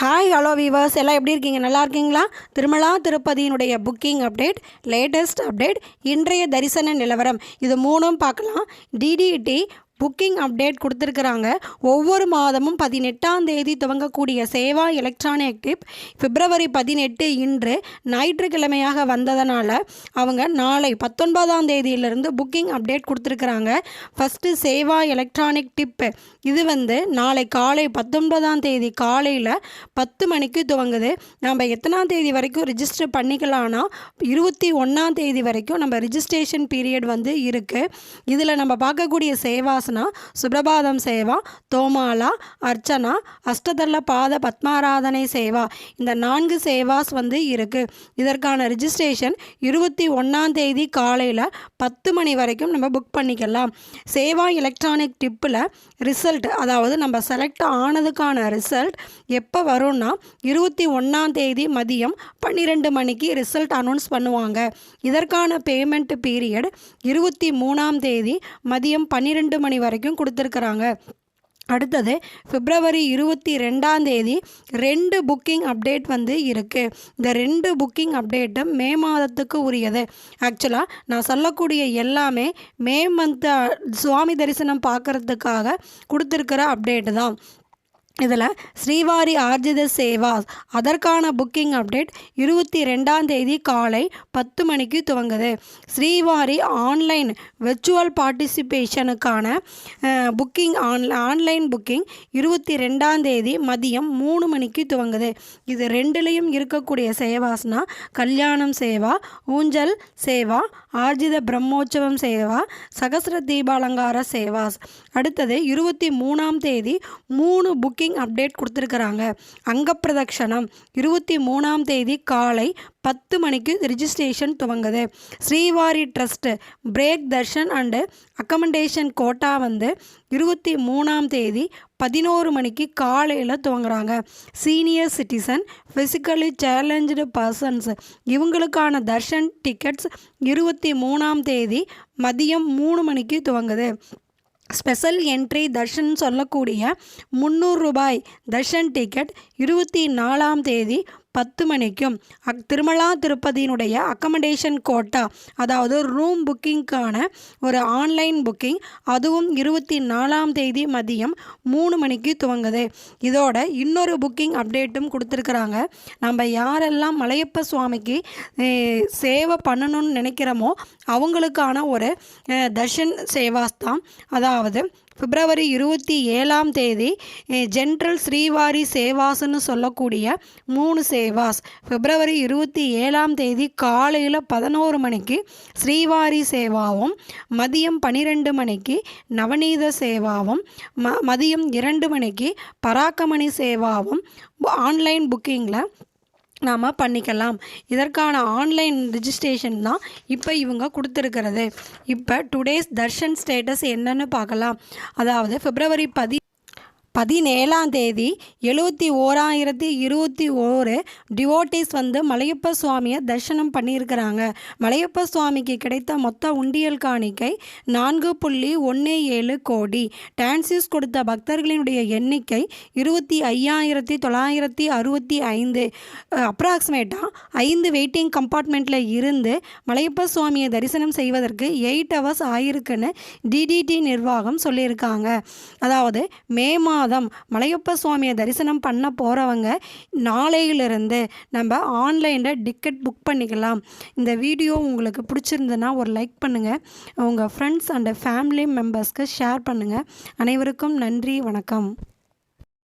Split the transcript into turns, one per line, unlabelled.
hi hello viewers எல்லாம் எப்படி இருக்கீங்க நல்லா இருக்கீங்களா திருமலா திருப்பதியினுடைய புக்கிங் அப்டேட் லேட்டஸ்ட் அப்டேட் இன்றைய தரிசன நிலவரம் இது மூணும் பார்க்கலாம் டிடிடி புக்கிங் அப்டேட் கொடுத்துருக்குறாங்க ஒவ்வொரு மாதமும் பதினெட்டாம் தேதி துவங்கக்கூடிய சேவா எலக்ட்ரானிக் டிப் பிப்ரவரி பதினெட்டு இன்று ஞாயிற்றுக்கிழமையாக வந்ததனால் அவங்க நாளை பத்தொன்பதாம் தேதியிலிருந்து புக்கிங் அப்டேட் கொடுத்துருக்குறாங்க ஃபஸ்ட்டு சேவா எலக்ட்ரானிக் டிப்பு இது வந்து நாளை காலை பத்தொன்பதாம் தேதி காலையில் பத்து மணிக்கு துவங்குது நம்ம எத்தனாம் தேதி வரைக்கும் ரிஜிஸ்டர் பண்ணிக்கலாம்னா இருபத்தி ஒன்றாம் தேதி வரைக்கும் நம்ம ரிஜிஸ்ட்ரேஷன் பீரியட் வந்து இருக்குது இதில் நம்ம பார்க்கக்கூடிய சேவாஸ் ఉపాసన సుప్రభాతం சேவா தோமாலா அர்ச்சனா அஷ்டதல்ல பாத பத்மாராதனை சேவா இந்த நான்கு சேவாஸ் வந்து இருக்குது இதற்கான ரிஜிஸ்ட்ரேஷன் இருபத்தி ஒன்றாம் தேதி காலையில் பத்து மணி வரைக்கும் நம்ம புக் பண்ணிக்கலாம் சேவா எலக்ட்ரானிக் டிப்பில் ரிசல்ட் அதாவது நம்ம செலக்ட் ஆனதுக்கான ரிசல்ட் எப்போ வரும்னா இருபத்தி ஒன்றாம் தேதி மதியம் பன்னிரெண்டு மணிக்கு ரிசல்ட் அனௌன்ஸ் பண்ணுவாங்க இதற்கான பேமெண்ட் பீரியட் இருபத்தி மூணாம் தேதி மதியம் பன்னிரெண்டு மணி வரைக்கும் கொடுத்துருக்குறாங்க அடுத்தது பிப்ரவரி இருபத்தி ரெண்டாம் தேதி ரெண்டு புக்கிங் அப்டேட் வந்து இருக்குது இந்த ரெண்டு புக்கிங் அப்டேட்டும் மே மாதத்துக்கு உரியது ஆக்சுவலாக நான் சொல்லக்கூடிய எல்லாமே மே மந்த் சுவாமி தரிசனம் பார்க்குறதுக்காக கொடுத்துருக்கிற அப்டேட்டு தான் இதில் ஸ்ரீவாரி ஆர்ஜித சேவாஸ் அதற்கான புக்கிங் அப்டேட் இருபத்தி ரெண்டாம் தேதி காலை பத்து மணிக்கு துவங்குது ஸ்ரீவாரி ஆன்லைன் வெர்ச்சுவல் பார்ட்டிசிபேஷனுக்கான புக்கிங் ஆன் ஆன்லைன் புக்கிங் இருபத்தி ரெண்டாம் தேதி மதியம் மூணு மணிக்கு துவங்குது இது ரெண்டுலேயும் இருக்கக்கூடிய சேவாஸ்னால் கல்யாணம் சேவா ஊஞ்சல் சேவா ஆர்ஜித பிரம்மோற்சவம் சேவா சகசர தீபாலங்கார சேவாஸ் அடுத்தது இருபத்தி மூணாம் தேதி மூணு புக்கிங் புக்கிங் அப்டேட் கொடுத்துருக்குறாங்க அங்கப்பிரதட்சணம் இருபத்தி மூணாம் தேதி காலை பத்து மணிக்கு ரிஜிஸ்ட்ரேஷன் துவங்குது Srivari trust break darshan and accommodation quota வந்து இருபத்தி மூணாம் தேதி பதினோரு மணிக்கு காலையில் துவங்குறாங்க senior citizen physically challenge persons இவங்களுக்கான தர்ஷன் டிக்கெட்ஸ் இருபத்தி மூணாம் தேதி மதியம் மூணு மணிக்கு துவங்குது ஸ்பெஷல் என்ட்ரி தர்ஷன் சொல்லக்கூடிய முந்நூறு ரூபாய் தர்ஷன் டிக்கெட் இருபத்தி நாலாம் தேதி பத்து மணிக்கும் அக் திருமலா திருப்பதியினுடைய அக்கமடேஷன் கோட்டா அதாவது ரூம் புக்கிங்க்கான ஒரு ஆன்லைன் புக்கிங் அதுவும் இருபத்தி நாலாம் தேதி மதியம் மூணு மணிக்கு துவங்குது இதோட இன்னொரு புக்கிங் அப்டேட்டும் கொடுத்துருக்குறாங்க நம்ம யாரெல்லாம் மலையப்ப சுவாமிக்கு சேவை பண்ணணும்னு நினைக்கிறோமோ அவங்களுக்கான ஒரு தர்ஷன் சேவாஸ்தான் அதாவது பிப்ரவரி இருபத்தி ஏழாம் தேதி ஜென்ரல் ஸ்ரீவாரி சேவாஸ்னு சொல்லக்கூடிய மூணு சேவாஸ் பிப்ரவரி இருபத்தி ஏழாம் தேதி காலையில் பதினோரு மணிக்கு ஸ்ரீவாரி சேவாவும் மதியம் பனிரெண்டு மணிக்கு நவநீத சேவாவும் ம மதியம் இரண்டு மணிக்கு பராக்கமணி சேவாவும் ஆன்லைன் புக்கிங்கில் நாம் பண்ணிக்கலாம் இதற்கான ஆன்லைன் ரிஜிஸ்ட்ரேஷன் தான் இப்போ இவங்க கொடுத்துருக்கிறது இப்போ டுடேஸ் தர்ஷன் ஸ்டேட்டஸ் என்னென்னு பார்க்கலாம் அதாவது ஃபிப்ரவரி பதி பதினேழாம் தேதி எழுபத்தி ஓராயிரத்தி இருபத்தி ஓரு டிவோட்டிஸ் வந்து மலையப்ப சுவாமியை தரிசனம் பண்ணியிருக்கிறாங்க மலையப்ப சுவாமிக்கு கிடைத்த மொத்த உண்டியல் காணிக்கை நான்கு புள்ளி ஒன்று ஏழு கோடி டான்சிஸ் கொடுத்த பக்தர்களினுடைய எண்ணிக்கை இருபத்தி ஐயாயிரத்தி தொள்ளாயிரத்தி அறுபத்தி ஐந்து அப்ராக்சிமேட்டாக ஐந்து வெயிட்டிங் கம்பார்ட்மெண்ட்டில் இருந்து மலையப்ப சுவாமியை தரிசனம் செய்வதற்கு எயிட் ஹவர்ஸ் ஆயிருக்குன்னு டிடிடி நிர்வாகம் சொல்லியிருக்காங்க அதாவது மே மா மாதம் மலையப்ப சுவாமியை தரிசனம் பண்ண போகிறவங்க நாளையிலிருந்து நம்ம ஆன்லைனில் டிக்கெட் புக் பண்ணிக்கலாம் இந்த வீடியோ உங்களுக்கு பிடிச்சிருந்ததுன்னா ஒரு லைக் பண்ணுங்கள் உங்கள் ஃப்ரெண்ட்ஸ் அண்ட் ஃபேமிலி மெம்பர்ஸ்க்கு ஷேர் பண்ணுங்கள் அனைவருக்கும் நன்றி வணக்கம்